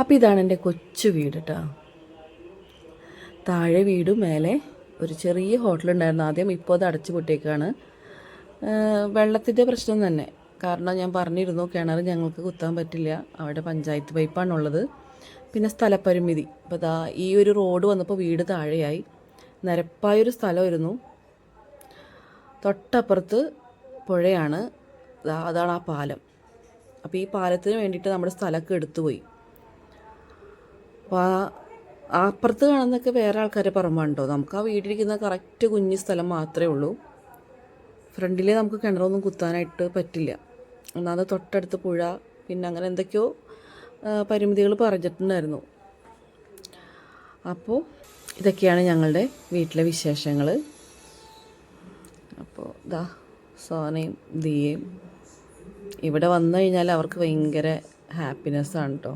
അപ്പോൾ ഇതാണ് എന്റെ കൊച്ചു വീട് കേട്ടോ താഴെ വീടും മേലെ ഒരു ചെറിയ ഹോട്ടലുണ്ടായിരുന്നു. ആദ്യം ഇപ്പോൾ അത് അടച്ചു പൊട്ടിയേക്കാണ്. വെള്ളത്തിന്റെ പ്രശ്നം തന്നെ. കാരണം ഞാൻ പറഞ്ഞിരുന്നു കിണർ ഞങ്ങൾക്ക് കുത്താൻ പറ്റില്ല. അവിടെ പഞ്ചായത്ത് പൈപ്പാണുള്ളത്. പിന്നെ സ്ഥലപരിമിതി. അപ്പോൾ ദാ ഈ ഒരു റോഡ് വന്നപ്പോൾ വീട് താഴെയായി. നിരപ്പായൊരു സ്ഥലമായിരുന്നു. തൊട്ടപ്പുറത്ത് പുഴയാണ്. അതാണ് ആ പാലം. അപ്പോൾ ഈ പാലത്തിന് വേണ്ടിയിട്ട് നമ്മുടെ സ്ഥലമൊക്കെ എടുത്തുപോയി. അപ്പോൾ ആ അപ്പുറത്ത് കാണുന്നൊക്കെ വേറെ ആൾക്കാരെ പറമ്പുണ്ടോ നമുക്ക് ആ വീട്ടിലിരിക്കുന്ന കറക്റ്റ് കുഞ്ഞു സ്ഥലം മാത്രമേ ഉള്ളൂ. ഫ്രണ്ടിൽ നമുക്ക് കിണറൊന്നും കുത്താനായിട്ട് പറ്റില്ല. ഒന്നാമത് തൊട്ടടുത്ത് പുഴ പിന്നെ അങ്ങനെ എന്തൊക്കെയോ പരിമിതികൾ പറഞ്ഞിട്ടുണ്ടായിരുന്നു. അപ്പോൾ ഇതൊക്കെയാണ് ഞങ്ങളുടെ വീട്ടിലെ വിശേഷങ്ങൾ അപ്പോൾ ദാ സോനയും ദിയയും ഇവിടെ വന്നു കഴിഞ്ഞാൽ അവർക്ക് ഭയങ്കര ഹാപ്പിനെസ്സാണ് കേട്ടോ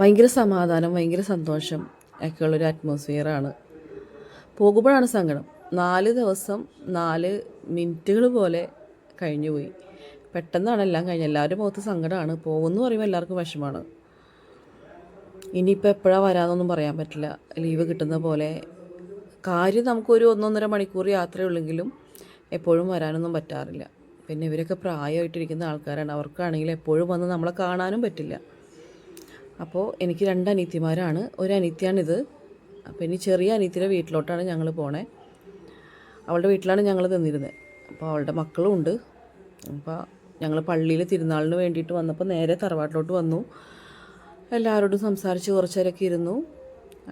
ഭയങ്കര സമാധാനം ഭയങ്കര സന്തോഷം ഒക്കെയുള്ളൊരു അറ്റ്മോസ്ഫിയറാണ് പോകുമ്പോഴാണ് സങ്കടം. നാല് ദിവസം നാല് മിനിറ്റുകൾ പോലെ കഴിഞ്ഞു പോയി. പെട്ടെന്നാണ് എല്ലാം കഴിഞ്ഞത്. എല്ലാവരും മുഖത്ത് സങ്കടമാണ്. പോകുമെന്ന് പറയുമ്പോൾ എല്ലാവർക്കും വിഷമമാണ്. ഇനിയിപ്പോൾ എപ്പോഴാണ് വരാമെന്നൊന്നും പറയാൻ പറ്റില്ല. ലീവ് കിട്ടുന്ന പോലെ. കാര്യം നമുക്കൊരു ഒന്നൊന്നര മണിക്കൂർ യാത്രയുള്ളെങ്കിലും എപ്പോഴും വരാനൊന്നും പറ്റാറില്ല. പിന്നെ ഇവരൊക്കെ പ്രായമായിട്ടിരിക്കുന്ന ആൾക്കാരാണ്. അവർക്കാണെങ്കിൽ എപ്പോഴും വന്ന് നമ്മളെ കാണാനും പറ്റില്ല. അപ്പോൾ എനിക്ക് രണ്ട് അനിയത്തിമാരാണ് ഒരു അനിയത്തിയാണിത് അപ്പോൾ ഇനി ചെറിയ അനിയത്തിയുടെ വീട്ടിലോട്ടാണ് ഞങ്ങൾ പോണേ. അവളുടെ വീട്ടിലാണ് ഞങ്ങൾ നിന്നിരുന്നത് അപ്പോൾ അവളുടെ മക്കളും ഉണ്ട്. അപ്പോൾ ഞങ്ങൾ പള്ളിയിൽ തിരുനാളിന് വേണ്ടിയിട്ട് വന്നപ്പോൾ നേരെ തറവാട്ടിലോട്ട് വന്നു. എല്ലാവരോടും സംസാരിച്ച് കുറച്ച് ഇരുന്നു.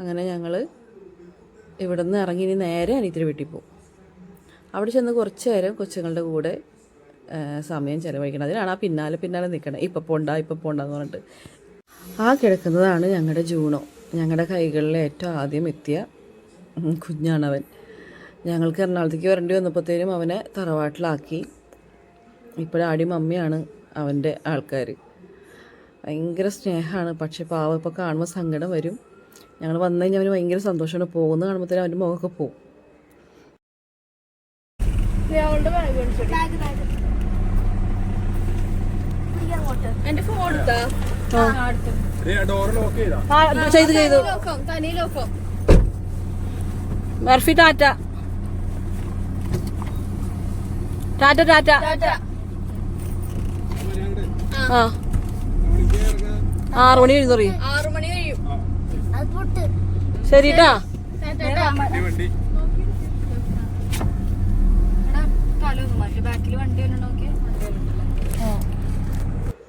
അങ്ങനെ ഞങ്ങൾ ഇവിടെ നിന്ന് ഇറങ്ങി ഇനി നേരെ അനിയത്തിയുടെ വീട്ടിൽ പോകും അവിടെ ചെന്ന് കുറച്ച് നേരം കൊച്ചുങ്ങളുടെ കൂടെ സമയം ചിലവഴിക്കണം. അതിനാണ് ആ പിന്നാലെ പിന്നാലെ നിൽക്കണം ഇപ്പം പോണ്ട ഇപ്പം പോണ്ടെന്ന് പറഞ്ഞിട്ട്. ആ കിടക്കുന്നതാണ് ഞങ്ങളുടെ ജൂണോ. ഞങ്ങളുടെ കൈകളിൽ ഏറ്റവും ആദ്യം എത്തിയ കുഞ്ഞാണവൻ. ഞങ്ങൾക്ക് എറണാകുളത്തേക്ക് വരേണ്ടി വന്നപ്പോഴത്തേനും അവനെ തറവാട്ടിലാക്കി. ഇപ്പോഴാടി മമ്മിയാണ് അവന്റെ ആൾക്കാർ ഭയങ്കര സ്നേഹമാണ് പക്ഷേ പാവം ഇപ്പോൾ കാണുമ്പോൾ സങ്കടം വരും. ഞങ്ങൾ വന്നു കഴിഞ്ഞാൽ അവന് ഭയങ്കര സന്തോഷമാണ്. പോകുന്നത് കാണുമ്പോഴത്തേനും അവന്റെ മുഖമൊക്കെ പോകും എന്റെ ഫോൺ എടുത്താ? ചെയ്താ. ചെയ്തു ചെയ്തു. തനി ലോക്കോ ബർഫി ടാറ്റ. ടാറ്റ ടാറ്റ. ടാറ്റ. ആ. ആറ് മണി മണി കഴിയും ശരി ട്ടാ. വണ്ടി. തലൊന്നും മാറ്റി ബാക്കിൽ വണ്ടി നോക്കിയാ.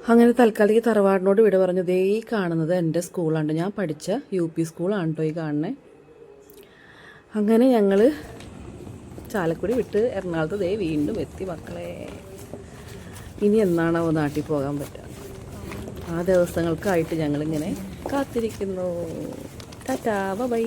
അങ്ങനെ തൽക്കാലിക തറവാടിനോട് വിട പറഞ്ഞു ദേ ഈ കാണുന്നത് എന്റെ സ്കൂളാണ്. ഞാൻ പഠിച്ച യു പി സ്കൂളാണ് കേട്ടോ ഈ കാണുന്നത് അങ്ങനെ ഞങ്ങൾ ചാലക്കുടി വിട്ട് എറണാകുളത്ത് ദേ വീണ്ടും എത്തി മക്കളെ. ഇനി എന്നാണാവോ നാട്ടിൽ പോകാൻ പറ്റുക ആ ദിവസങ്ങൾക്കായിട്ട് ഞങ്ങളിങ്ങനെ കാത്തിരിക്കുന്നു. Tata bye.